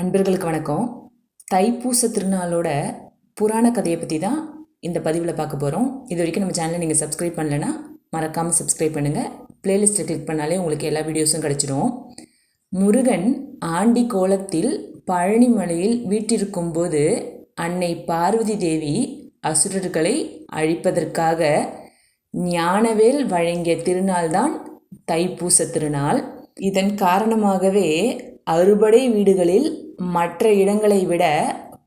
அன்பர்களுக்கு வணக்கம். தைப்பூச திருநாளோட புராண கதையை பற்றி தான் இந்த பதிவில் பார்க்க போகிறோம் இது வரைக்கும் நம்ம சேனலை நீங்கள் சப்ஸ்கிரைப் பண்ணலைன்னா மறக்காமல் சப்ஸ்கிரைப் பண்ணுங்கள் பிளேலிஸ்ட்டை கிளிக் பண்ணாலே உங்களுக்கு எல்லா வீடியோஸும் கிடச்சிடும் முருகன் ஆண்டி கோலத்தில் பழனிமலையில் வீட்டிருக்கும்போது அன்னை பார்வதி தேவி அசுரர்களை அழிப்பதற்காக ஞானவேல் வழங்கிய திருநாள்தான் தைப்பூச திருநாள். இதன் காரணமாகவே அறுபடை வீடுகளில் மற்ற இடங்களை விட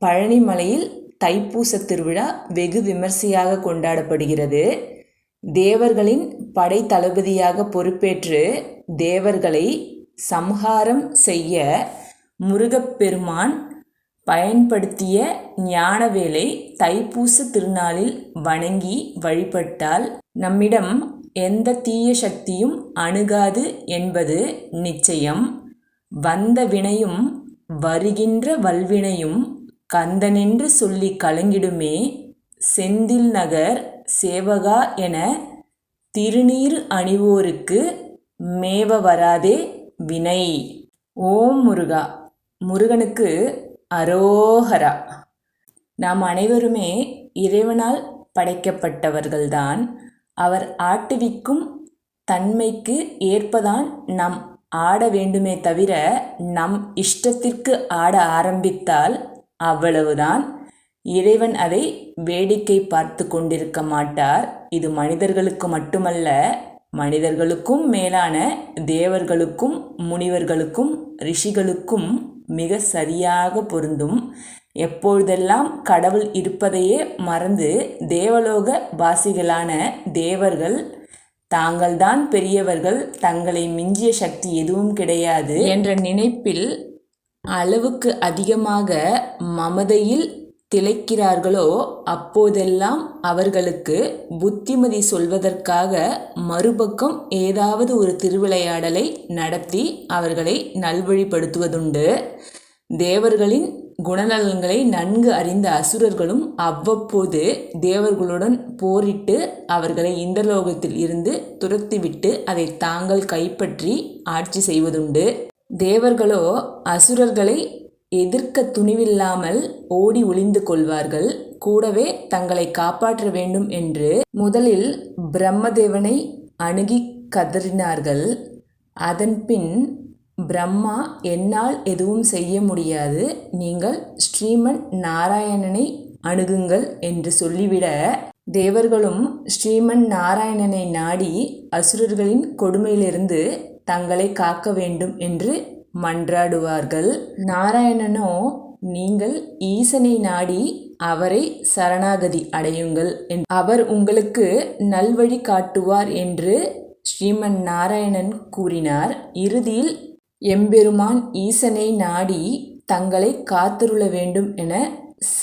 பழனிமலையில் தைப்பூச திருவிழா வெகு விமர்சையாக கொண்டாடப்படுகிறது. தேவர்களின் படை தளபதியாக பொறுப்பேற்று தேவர்களை சம்ஹாரம் செய்ய முருகப்பெருமான் பயன்படுத்திய ஞானவேலை தைப்பூச திருநாளில் வணங்கி வழிபட்டால் நம்மிடம் எந்த தீய சக்தியும் அணுகாது என்பது நிச்சயம். வந்த வினையும் வருகின்ற வல்வினையும் கந்தனென்று சொல்லி கலங்கிடுமே செந்தில் நகர் சேவகா என திருநீர் அணிவோருக்கு மேவ வராதே வினை. ஓம் முருகா முருகனுக்கு அரோஹரா நாம் அனைவருமே இறைவனால் படைக்கப்பட்டவர்கள்தான். அவர் ஆட்டுவிக்கும் தன்மைக்கு ஏற்பதான் நம் ஆட வேண்டுமே தவிர நம் இஷ்டத்திற்கு ஆட ஆரம்பித்தால் அவ்வளவுதான். இறைவன் அதை வேடிக்கை பார்த்து கொண்டிருக்க மாட்டார். இது மனிதர்களுக்கு மட்டுமல்ல மனிதர்களுக்கும் மேலான தேவர்களுக்கும் முனிவர்களுக்கும் ரிஷிகளுக்கும் மிக சரியாக பொருந்தும். எப்பொழுதெல்லாம் கடவுள் இருப்பதையே மறந்து தேவலோக வாசிகளான தேவர்கள் தாங்கள்தான் பெரியவர்கள் தங்களை மிஞ்சிய சக்தி எதுவும் கிடையாது. என்ற நினைப்பில் அளவுக்கு அதிகமாக மமதையில் திளைக்கிறார்களோ அப்போதெல்லாம் அவர்களுக்கு புத்திமதி சொல்வதற்காக மறுபக்கம் ஏதாவது ஒரு திருவிளையாடலை நடத்தி அவர்களை நல்வழிப்படுத்துவதுண்டு. தேவர்களின் குணநலன்களை நன்கு அறிந்த அசுரர்களும் அவ்வப்போது தேவர்களுடன் போரிட்டு அவர்களை இந்திரலோகத்தில் இருந்து துரத்திவிட்டு அதை தாங்கள் கைப்பற்றி ஆட்சி செய்வதுண்டு. தேவர்களோ அசுரர்களை எதிர்க்க துணிவில்லாமல் ஓடி ஒளிந்து கொள்வார்கள். கூடவே தங்களை காப்பாற்ற வேண்டும் என்று முதலில் பிரம்மதேவனை அணுகி கதறினார்கள். அதன்பின் பிரம்மா என்னால் எதுவும் செய்ய முடியாது. நீங்கள் ஸ்ரீமன் நாராயணனை அணுகுங்கள் என்று சொல்லிவிட தேவர்களும் ஸ்ரீமன் நாராயணனை நாடி அசுரர்களின் கொடுமையிலிருந்து தங்களை காக்க வேண்டும் என்று மன்றாடுவார்கள். நாராயணனோ நீங்கள் ஈசனை நாடி அவரை சரணாகதி அடையுங்கள் அவர் உங்களுக்கு நல்வழி காட்டுவார் என்று ஸ்ரீமன் நாராயணன் கூறினார். இறுதியில் எம்பெருமான் ஈசனை நாடி தங்களை காத்திருள வேண்டும் என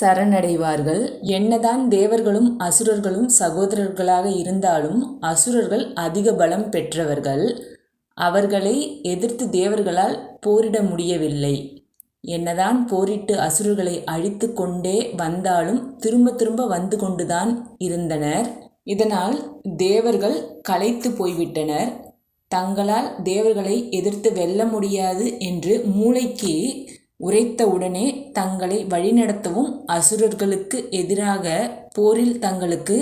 சரணடைவார்கள். என்னதான் தேவர்களும் அசுரர்களும் சகோதரர்களாக இருந்தாலும் அசுரர்கள் அதிக பலம் பெற்றவர்கள். அவர்களை எதிர்த்து தேவர்களால் போரிட முடியவில்லை. என்னதான் போரிட்டு அசுரர்களை அழித்து கொண்டே வந்தாலும் திரும்ப திரும்ப வந்து கொண்டுதான் இருந்தனர். இதனால் தேவர்கள் களைத்து போய்விட்டனர். தங்களால் தேவர்களை எதிர்த்து வெல்ல முடியாது என்று மூளைக்கு உரைத்தவுடனே தங்களை வழிநடத்தவும் அசுரர்களுக்கு எதிராக போரில் தங்களுக்கு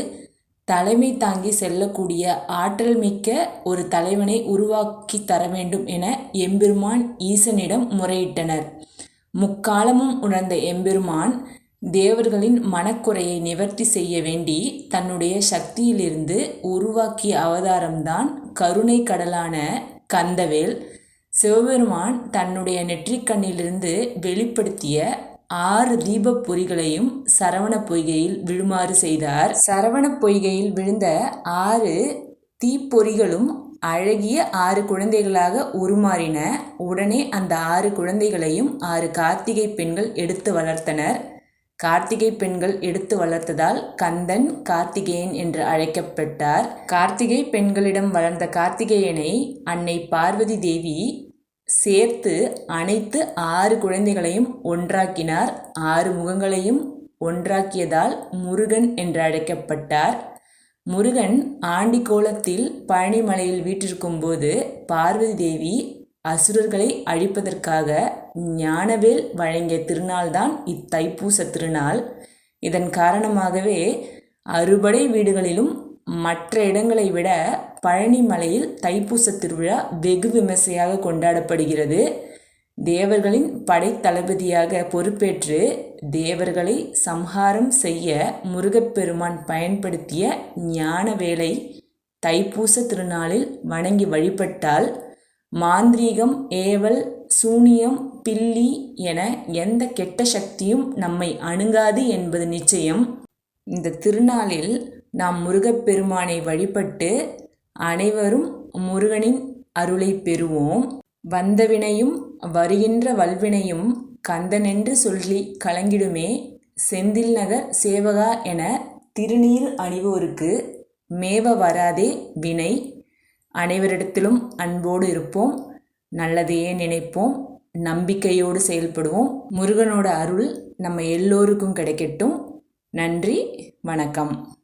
தலைமை தாங்கி செல்லக்கூடிய ஆற்றல் மிக்க ஒரு தலைவனை உருவாக்கி தர வேண்டும் என எம்பெருமான் ஈசனிடம் முறையிட்டனர். முக்காலமும் உணர்ந்த எம்பெருமான் தேவர்களின் மனக்குறையை நிவர்த்தி செய்ய வேண்டி தன்னுடைய சக்தியிலிருந்து உருவாக்கிய அவதாரம்தான் கருணை கடலான கந்தவேல். சிவபெருமான் தன்னுடைய நெற்றிக்கண்ணிலிருந்து வெளிப்படுத்திய ஆறு தீப பொறிகளையும் சரவண பொய்கையில் விழுமாறு செய்தார். சரவண பொய்கையில் விழுந்த ஆறு தீப்பொறிகளும் அழகிய ஆறு குழந்தைகளாக உருமாறின. உடனே அந்த ஆறு குழந்தைகளையும் ஆறு கார்த்திகை பெண்கள் எடுத்து வளர்த்தனர். கார்த்திகை பெண்கள் எடுத்து வளர்த்ததால் கந்தன் கார்த்திகேயன் என்று அழைக்கப்பட்டார். கார்த்திகை பெண்களிடம் வளர்ந்த கார்த்திகேயனை அன்னை பார்வதி தேவி சேர்த்து அனைத்து ஆறு குழந்தைகளையும் ஒன்றாக்கினார். ஆறு முகங்களையும் ஒன்றாக்கியதால் முருகன் என்று அழைக்கப்பட்டார். முருகன் ஆண்டிக்கோலத்தில் பழனிமலையில் வீற்றிருக்கும்போது பார்வதி தேவி அசுரர்களை அழிப்பதற்காக ஞானவேல் வழங்கிய திருநாள்தான் இத்தைப்பூச திருநாள். இதன் காரணமாகவே அறுபடை வீடுகளிலும் மற்ற இடங்களை விட பழனி மலையில் தைப்பூச திருவிழா வெகு விமர்சையாக கொண்டாடப்படுகிறது. தேவர்களின் படைத்தளபதியாக பொறுப்பேற்று தேவர்களை சம்ஹாரம் செய்ய முருகப்பெருமான் பயன்படுத்திய ஞானவேலை தைப்பூச திருநாளில் வணங்கி வழிபட்டால் மாந்திரீகம் ஏவல் சூனியம் பில்லி என எந்த கெட்ட சக்தியும் நம்மை அணுகாது என்பது நிச்சயம். இந்த திருநாளில் நாம் முருகப்பெருமானை வழிபட்டு அனைவரும் முருகனின் அருளை பெறுவோம். வந்தவினையும் வருகின்ற வல்வினையும் கந்தனென்று சொல்லி கலங்கிடுமே. செந்தில் நகர் சேவகா என திருநீர் அணிவோருக்கு மேவ வராதே வினை. அனைவரிடத்திலும் அன்போடு இருப்போம். நல்லதையே நினைப்போம். நம்பிக்கையோடு செயல்படுவோம். முருகனோட அருள் நம்ம எல்லோருக்கும் கிடைக்கட்டும். நன்றி வணக்கம்.